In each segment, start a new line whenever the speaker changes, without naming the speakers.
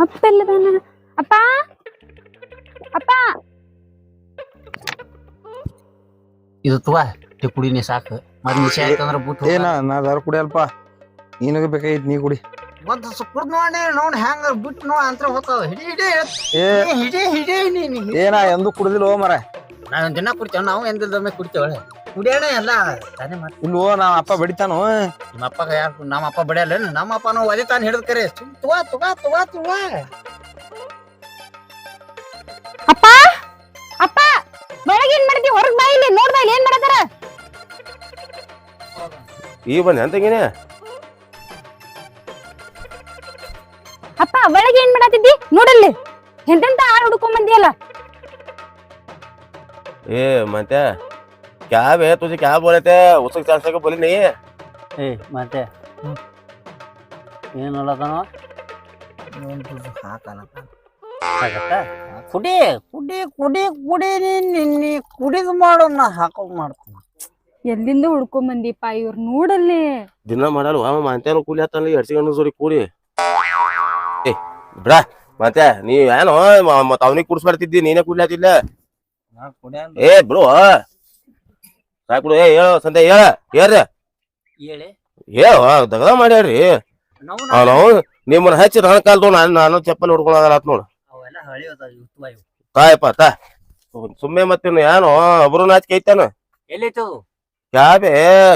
ಅಪ್ಪ ಎಲ್ಲದಾನ ಅಪ್ಪ! ಅಪ್ಪ!
ಇದು ತುವಾ ಟೀ ಕುಡಿನಿ ಸಾಕು. ಮದ್ ನಿಶೆ ಆಯ್ತಂದ್ರೆ ಬೂತ್
ಏನ ನಾ ದಾರ ಕುಡಿಯಲ್ಪ. ನಿನಗೆ ಬೇಕಾಗಿತ್ತು ನೀ ಕುಡಿ.
ಒಂದ್ ನೋಡಿ ನೋಡಿ ಹೆಂಗ ಬಿಟ್ಟು ನೋ ಅಂತ ಹೋಗ್ತಾವ. ಹಿಡಿ ಹಿಡಿ
ಏ.
ಹಿಡಿ ಹಿಡಿ
ಏನ ಎಂದು ಕುಡಿದಿಲ್ಲ ಓ ಮರ.
ನಾವ್ ದಿನ ಕುಡ್ತೇವೆ ನಾವು ಎಂದಿಲ್ದೊಮ್ಮೆ ಕುಡಿತೇವ ಕುಡಿಯೋಣ
ಮಾತು ನಮ್ಮ ಅಪ್ಪ ಬಡಿತಾನು?
ನಿಮ್ಮಪ್ಪ ಯಾರು ನಮ್ಮ ಅಪ್ಪ ಬಡಿಯಲ್ಲ ನಮ್ಮ ಅಪ್ಪನೂ ಅದೇ ತಾನು ಹಿಡಿದು ಕರೆ. ಸುಮ್ ತುವಾ ತುವಾ ತುವಾ ತುವಾ.
ಅಪ್ಪ ಅಪ್ಪ ಬೆಳಗ್ಗೆ ಏನ್ ಮಾಡ್ತಿ ಹೊರಗ್ ಬಾಯಿಲಿ ಇಲ್ಲಿ ನೋಡ್ಬಾ ಇಲ್ಲಿ ಏನ್ ಮಾಡತಾರ
ಈ ಬಂದೆ ಅಂತಂಗಿನ
ಅಪ್ಪ ಒಳಗೆ ಏನ್ ಮಾಡತಿದ್ದಿ ನೋಡಲ್ಲಿ. ಎಂತೆಂತ ಆಳ್ ಹುಡ್ಕೊಂಡ್ ಬಂದಿಯಲ್ಲ?
ಏ ಮತ್ತೆ? क्या बे तुझे क्या बोले थे उसके चार से को बोली नहीं है
ಏ ಮತ್ತೆ ಏನು ಅಲ್ಲದನ ಕುಡಿ ಕುಡಿ ಕುಡಿ ಕುಡಿ ನಿನ್ನೆ ಕುಡಿದು ಮಾಡು ನಾ ಹಾಕೋದ್ ಮಾಡ್ತೀನಿ
ಎಲ್ಲಿಂದ ಹುಡ್ಕೊಂಡ್ ಬಂದಿಪ್ಪ ಇವ್ರ ನೋಡಲ್ಲಿ
ದಿನ ಮಾಡಲ್ಲ ಅವ ಮಂತ್ಯಾನ ಕೂಲಿ ಹತ್ತಲ್ಲ ಎಡ್ಸಿಗಣ್ಣು ಜೋಡಿ ಕೂಡಿ ಏ ಬಿಡ ಮತ್ತೆ ನೀ ಏನೋ ಮತ್ತ ಅವನಿಗೆ ಕುಡ್ಸ್ಬಾರ್ತಿದ್ದಿ ನೀನೇ ಕೂಲಿ ಹತ್ತಿಲ್ಲ ಏ ಬಿಡು ಸಾಕ್ ಬಿಡು. ಏ ಹೇಳು ಸಂತೆ ಹೇಳ ಹೇಳ್ರಿ.
ಹೇಳಿ.
ಹೇಳ ದಗದ ಮಾಡ್ಯಾಡ್ರಿ ನಾವು ನಿಮ್ಮನ್ನ ಹಚ್ಚಿ ನನ್ನ ಕಾಲ್ದು ನಾನು ನಾನು ಚಪ್ಪಲಿ ಹೊಡ್ಕೊಳದಾರ ನೋಡು. ತಾಯಪ್ಪ ತಾ. ಸುಮ್ಮನೆ ಮತ್ತೆ ಏನು ಒಬ್ರು ನಾಚಿಕೆ ಐತಾನ
ಎಲ್ಲೈತು
ಕ್ಯಾ ಬೇ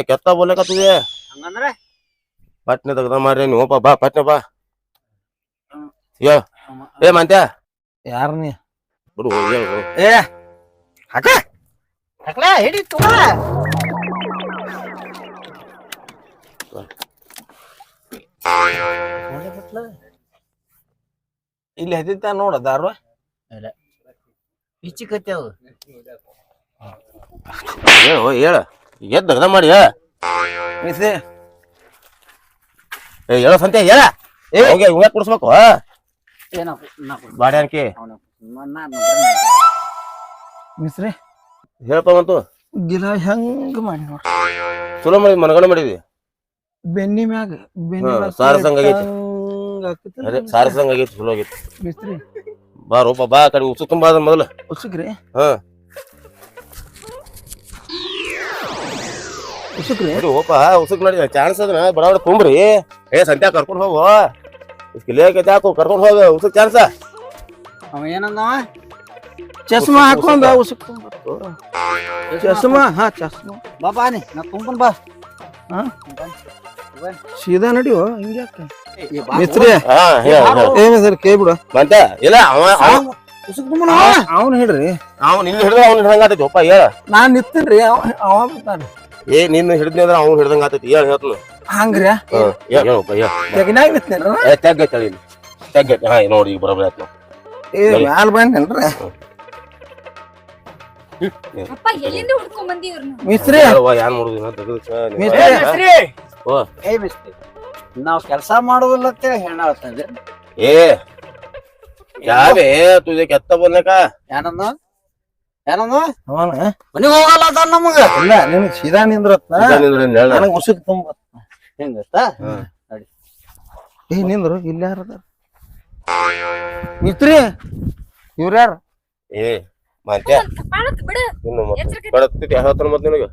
ಕೆತ್ತ ಬೋಲಕತ್ತಿದೆ
ಹಂಗಂದ್ರೆ?
ಪಟ್ನೆ ತೆಗ್ದ ಮಾಡ್ರಿ ನೀವು. ಬಾ ಬಾ ಪಟ್ನೆ ಬಾ. ಯೋ ಏ ಮಂತ್ಯ.
ಯಾರ ನೀ?
ಬಿಡು
ಏ
ಹಾಕ ಹಾಕ್ಲಾ ಹಿಡಿ ತುವಾ
ಇಲ್ಲಿ ಹತ್ತಿತ್ತ ನೋಡ ದಾರು
ಇಚ್ಚಿಕತ್ತೇವು
ಹೇಳು. ಹೇಳ ಎದ್ ತೆಗ್ದ ಮಾಡಿ
ಮಿಸ್
ಏ ಹೇಳ ಸಂತೆ ಹೇಳ. ಏ. ಹೋಗಿ ಇವಾಗ ಕುಡಿಸ್ಬೇಕು
ಏನೋ
ಬಾಡಿ ಅನ್ಕಿ
ಮಿಸ್ರಿ
ಹೇಳಪ್ಪ
ಗಿಲ ಹೆಂಗ ಮಾಡಿ ನೋಡ
ಚಲೋ ಮಾಡಿ ಮನಗಣ ಮಾಡಿದ್ವಿ
ಬೆನ್ನಿ ಮ್ಯಾಗ ಬೆನ್ನಿ
ಹಾ,
ಮ್ಯಾಗ್
ಸಾರಸಂಗ್ ಆಗೈತಿ. ಅದೇ ಸಾರಸಂಗ್ ಆಗೈತಿ ಚಲೋ ಆಗೈತಿ. ಬಾ ರೂಪ ಬಾ ಆ ಕಡೆ ಉಸು ತುಂಬಾ ಅದ ಮೊದಲು.
ಉಸುಕ್ರಿ?
ಹಾ.
ಉಸುಕ್ರಿ?
ಉಸುಕ್ ನೋಡಿ ಚಾನ್ಸ್ ಅದನ್ನ ಬಡವಡ ಬಡ ತುಂಬ್ರಿ ಏ ಸಂತ್ಯಾ ಕರ್ಕೊಂಡು ಹೋಗು. ಇಸ್ಕಿಲೇಕೈತಿ ಹಾಕು ಕರ್ಕೊಂಡು ಹೋಗ ಉಸುಕ್ ಚಾನ್ಸ.
ಅವ ಏನಂದವ?
ಚಸ್ಮಾ ಹಾಕೊಂಡ ಉಸುಕ್ ಚಸ್ಮಾ ಹಾ ಚಸ್ಮಾ.
ಬಾ ಬಾ ನೀ ನಾ ತುಂಬನ್ ಬಾ.
ಹಾ? ಸೀದಾ ನಡಿಯೋ? ಹಿಂಗ್ಯಾಕ
ಮಿಸ್ತ್ರಿ. ಬಾ.
ಸರ್
ಹಾ ಹೇಳ ಹೇಳ.
ಏ ಮಿಸ್ರಿ ಕೈ ಬಿಡು.
ಮಂತ ಇಲ್ಲ ಅವ ಅವ
ಉಸುಕ್ ತುಂಬನ
ಅವನ್ ಹಿಡ್ರಿ
ಅವ್ನು ನಿನ್ನ ಹಿಡಿದ್ರೆ ಅವ್ನು ಹಿಡ್ದಂಗ ಆತೈತಿ ಒಪ್ಪ ಹೇಳ.
ನಾನ್ ನಿತ್ತನ್ರಿ ಅವ ಅವ ಬಿದ್ದಾನ
ಏ ನಿನ್ನ ಹಿಡಿದ್ನಿ ಅಂದ್ರೆ ಅವ್ನು ಹಿಡ್ದಂಗ ಆತೈತಿ ಹೇಳ ಹೇಳ್ತು
ಹಂಗ್ರಿ?
ಹೇಳಪ್ಪ ಹೇಳ
ತೆಗಿನಾಗ ನಿತ್ತೇನ್ರ
ಏ ತಳಿ ಹೇಳಿ ತೆಗ್ಗೈತಿ ಹಾ ನೋಡಿ ಈಗ ಬರೋಬ್ಬರ ಆಯ್ತು
ಏ ಮ್ಯಾಲ ಬಂದೇನ್ರಿ.
ಅಪ್ಪ ಎಲ್ಲಿಂದ ಹುಡ್ಕೊಂಡ್ ಬಂದಿ ಇವ್ರನ್ನ
ತೆಗ್ದು
ಮಿಸ್ರಿ
ಓ.
ಏ ಮಿಸ್ತ್ರಿ. ನಾವ್ ಕೆಲಸ ಮಾಡೋದಿಲ್ಲ ಅಂತ ಹೆಣ್ಣ ಹೇಳ್ತಂದ್ರೆ
ಏ. ಯಾವೇ ತುಜೆ ಕೆತ್ತ ಬಂದಕ
ಏನಂದ ಏನಂದ
ಅವನ.
ಮನಿಗ್ ಹೋಗಲ್ಲ ಅದ ನಮಗ?
ಇಲ್ಲ ಸೀದಾ ನಿಂದ್ರತ್ನ? ನನಗೆ ತುಂಬ
ಹೆಂಗತ್ತ?
ಏ ನಿಂದ್ರು ಇಲ್ಲಿ ಯಾರು ಮಿಸ್ತ್ರಿ ಇವ್ರ ಯಾರು
ಏ. ಮಂತ್ಯ ಇನ್ನು ಮತ್ತೆ ಹೇಳ್ತಾನ ಕೆಲಸ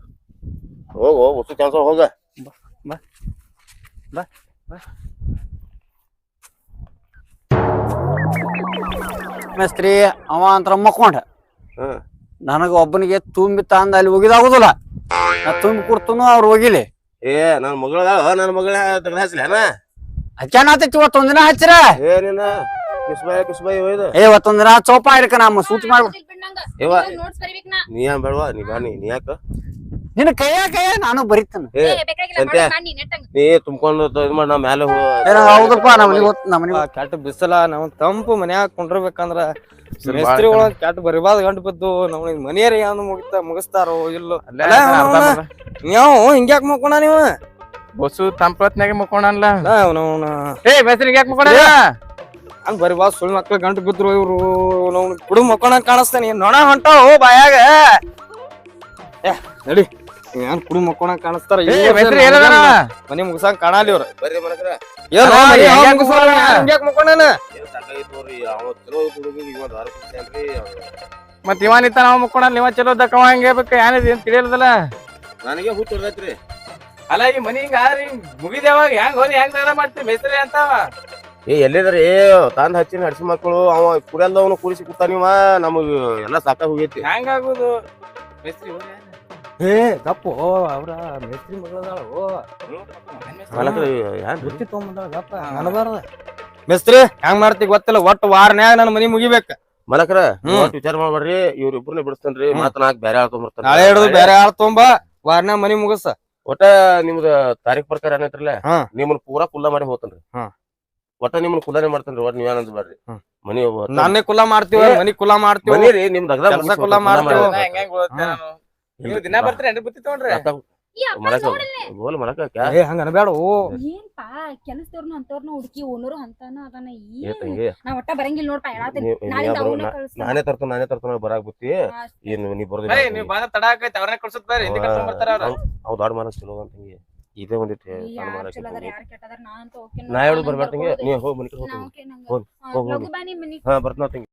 ಹೋಗು ಉಸು ಚಾನ್ಸ್ ಹೋಗ.
ಮೇಸ್ತ್ರಿ ಅವ ಅಂತ ಮಕ್ಕೊಂಡ. ನನಗ ಒಬ್ಬನಿಗೆ ತುಂಬಿ ತಂದ ಅಲ್ಲಿ ಹೋಗಿದಾಗುದಿಲ್ಲ ನಾ ತುಂಬಿ ಕೊಡ್ತನು ಅವ್ರು ಹೋಗಿಲಿ
ಏ ನನ್ನ ಮಗಳ ನನ್ನ ಮಗಳ ತಗದ ಹಚ್ಚಲೇನ
ಹಚ್ಚಾನತೈತಿ ಇವತ್ತೊಂದ್ ದಿನ ಹಚ್ಚಿರ?
ಏ ನಿನ್ನ ಕಿಸ್ಬಾಯ್ ಕಿಸ್ಬಾಯ್ ಒಯ್ದು
ಏ ಇವತ್ತೊಂದ್ ದಿನ ಚೌಪ ಇಡ್ಕ ನಮ್ಮ ಸೂಟ್ ಮಾಡ್
ಇವ
ನೀ.
ಏನ್ ಬೇಡವಾ? ನೀ ಬಾ ನೀ ಯಾಕ?
ನಿನ್ನ ಕೈಯ ಕೈಯ ನಾನು ಬರಿತೇನೆ.
ಏ
ಬೇಕಾಗಿಲ್ಲ
ಸಂತೆ. ನೀ ತುಂಬ್ಕೊಂಡು ಇದ್ ಮಾಡಿ ನಾ ಮ್ಯಾಲೆ ಹೋ
ಏನ ಹೌದಪ್ಪ ನಮ್ಮನಿಗೆ ಗೊತ್ತ ನಮ್ಮನಿಗೆ
ಕೆಟ್ಟ ಬಿಸಿಲ ನಾವ್ ತಂಪು ಮನ್ಯಾಗ ಕುಂಡ್ರಬೇಕಂದ್ರ ಮೇಸ್ತ್ರಿ ಒಳಗ್ ಕೆಟ್ಟ ಬರಿಬಾರ್ದು ಗಂಟು ಬಿದ್ದು ನಮ್ಗೆ ಮನೆಯರ ಯಾವ್ದು ಮುಗಿತ ಮುಗಿಸ್ತಾರೋ ಇಲ್ಲೋ. ನೀವು ಹಿಂಗ್ಯಾಕ್ ಮಕ್ಕೋಣ ನೀವು?
ಬಸ್ಸು ತಂಪತ್ನಾಗ ಮಕ್ಕೊಂಡಲ್ಲ
ಅವನವನ
ಏ ಮೇಸ್ತ್ರಿ ಯಾಕೆ ಮಕ್ಕೊಂಡ
ಹಂಗ ಬಾ ಸುಳ್ಳು ಮಕ್ಳು ಗಂಟು ಬಿದ್ರು ಇವ್ರು. ನಾವು ಕುಡು ಮಕ್ಕೋಣ ಕಾಣಿಸ್ತಾನೆ. ನೊಣ ಹೊಂಟಾವು ಬಾಯಾಗ? ಏ ನಡಿ. ಏನ್ ಕುಡು ಮಕ್ಕೊಳಂಗ್ ಕಾಣಿಸ್ತಾರ?
ಏ ಮೇಸ್ತ್ರಿ ಏನದಾನ?
ಮನಿ ಮುಗಿಸಂಗ್ ಕಾಣಲಿ ಇವ್ರು.
ಬರ್ರಿ ಮಲಕ್ರ
ಏನೋ
ಅಲ್ಲ,
ಮನಿ
ಹೆಂಗ್
ಯಾವಾಗ
ಯಾಕ್
ಮುಗಿಸ್ತಾರ?
ಮುಗ್ಸ್ತಾರ?
ಯಾಕ್ ಮಕ್ಕೊಂಡಾನ
ಏನ್ ಸಾಕಾಗೈತ್ ನೋಡ್ರಿ ಅವ ಚಲೋ ಹುಡುಗಿಗೆ ಇವ ದಾರ ಕುಡ್ಸ್ಯಾನ್ರಿ
ಮತ್ ಇವ ನಿಂತ ನಾವ್ ಮುಕ್ಕೊಂಡಲ್ಲಿ ಇವ ಚಲೋ ದಕ್ಕವ ಹಂಗೆ ಬೇಕು ಏನಿದೆ ಅಂತ ತಿಳಿಯಲ್ದಲ್ಲ?
ನನಗೆ ಹೂ ಹೊಡ್ದೈತ್ರಿ.
ಅಲ್ಲ ಈ ಮನಿ ಹಿಂಗ ಆದ್ರಿ ಮುಗಿದೇವಾಗ ಹೆಂಗ್ ಹೋಗಿ ಹೆಂಗ್ ಮಾಡ್ತಿ ಮೇಸ್ತ್ರಿ ಅಂತಾವ?
ಏ ಎಲ್ಲಿದ್ರಿ? ತಂದ್ ಹಚ್ಚಿನ ಹಡ್ಸಿ ಮಕ್ಕಳು ಅವ ಕುಡಿಯಲ್ದವನು ಕೂರಿಸಿ ಕೂತಾನಿವ ನಮಗ್ ಎಲ್ಲ ಸಾಕಾಗ ಹೋಗೈತಿ.
ಹೆಂಗ್ ಆಗುದು ಮೇಸ್ತ್ರಿ.
ಏ ತಪ್ಪು ಅವ್ರ ಮೇಸ್ತ್ರಿ ಮಗಳದಾಳು
ಮಲಕ್ರ ಯಾನ್
ಬುತ್ತಿ ತಗೊಂಬಂದಾಳ ಗಪ್ಪ ನನಬಾರ್ದ ಮೇಸ್ತ್ರಿ ಹೆಂಗ್ ಮಾಡ್ತಿ ಗೊತ್ತಿಲ್ಲ ಒಟ್ಟು ವಾರನ್ಯಾಗ ನನ್ನ ಮನಿ ಮುಗಿಬೇಕ.
ಮಲಕ್ರ. ಒಟ್ ವಿಚಾರ ಮಾಡ್ಬೇಡ್ರಿ ಇವ್ರಿಬ್ರನ್ನ ಬಿಡಿಸ್ತೇನ್ರಿ. ಮತ್ತ ನಾಲ್ಕು ಬೇರೆ ಆಳ್ಕೊಂಡ್
ನಾಳೆ ಹಿಡಿದು ಬೇರೆ ಆಳ್ ತೊಂಬ ವಾರನ್ಯಾಗ ಮನಿ ಮುಗಿಸ.
ಒಟ್ಟ ನಿಮ್ದ ತಾರೀಖ್ ಪ್ರಕಾರ ಏನೈತ್ರಲ್ಲ. ನಿಮ್ಮನ್ನ ಪೂರಾ ಕುಲ್ಲ ಮಾಡಿ ಹೋತನ್ರಿ
ಹಾ.
ಒಟ್ಟ ನಿಮ್ನ ಕುಲಾನೇ ಮಾಡ್ತೇನ್ರಿ ಒಟ್ಟ ನೀವ್ ಏನಂತ
ಬರ್ರಿ.
ಮನಿ
ನಾನೇ ಕುಲ ಮಾಡ್ತೀವ ಮನಿ ಕುಲ ಮಾಡ್ತೀವ
ನಿಮ್
ಕೆಲ್ಸ
ಹೋಗ್ತೇನೆ,
ಮಾಡ್ತೇವೆ.
ನೀವು? ದಿನ ಬರ್ತೀರಿ ಎಂಟು ಬುತ್ತಿ ತಗೊಂಡ್ರಿ?
ರೊಕ್ಕ
ಈ ಅಪ್ಪ
ಮಲಕ
ನೋಡಲ್ಲ
ಬೋಲ್ ಮಲಕ ಕ್ಯಾ?
ಏ ಹಂಗ ಅನ್ಬೇಡ
ಏನ್ಪಾ ಕೆಲಸದವ್ರನ್ನ ಅಂತವ್ರನ್ನ ಹುಡುಕಿ ಓನರು ಅಂತಾನ ಅದಾನ
ಏ
ಏನ್
ತಂಗಿ.
ನಾ ಒಟ್ಟ ಬರಂಗಿಲ್ಲ ನೋಡ್ಪ ಹೇಳಾತೀನಿ.
ನೀವ್- ನೀವ್
ನಾಳಿಂದ
ಬರೋ-
ಅವನ್ನ
ನಾ-
ಕಳಿಸ್ತಾನ.
ನಾನೇ ತರ್ತಾನ ನಾನೇ ತರ್ತಾನ ಬರಾಕ್ ಬತ್ತಿ. ಏನ್ ನೀವ್
ಬರ್ರಿ
ಬರೋದಿಲ್ಲ
ನೀವು ಬಂದ ತಡ ಆಕೈತಿ ಅವ್ರನ್ನ ಕಳ್ಸುತ್ತ ಬರ್ರಿ ಹಿಂದಿ ಕರ್ಕೊಂಡ್ ಬರ್ತಾರ ಅವ್ರ.
ಅವ್ ದೊಡ್ಡ ಮಾನ ಚಲೋ
ಅಂತ
ಹೋಗಿ.
ಯಾರ್ ಒಂದಿಟ್ಟು ನಾ
ಹೇಳುದು ಬರ್ಬೇಡ ನೀವು ನೀ ಮನೆ ಹೋಗಿ ಹೋಗಿ. ಹೋಗ್, ಹೋಗ್,
ಹೋಗ್. ಮನಿಗ್.
ಹಾ ಬರ್ತಾನ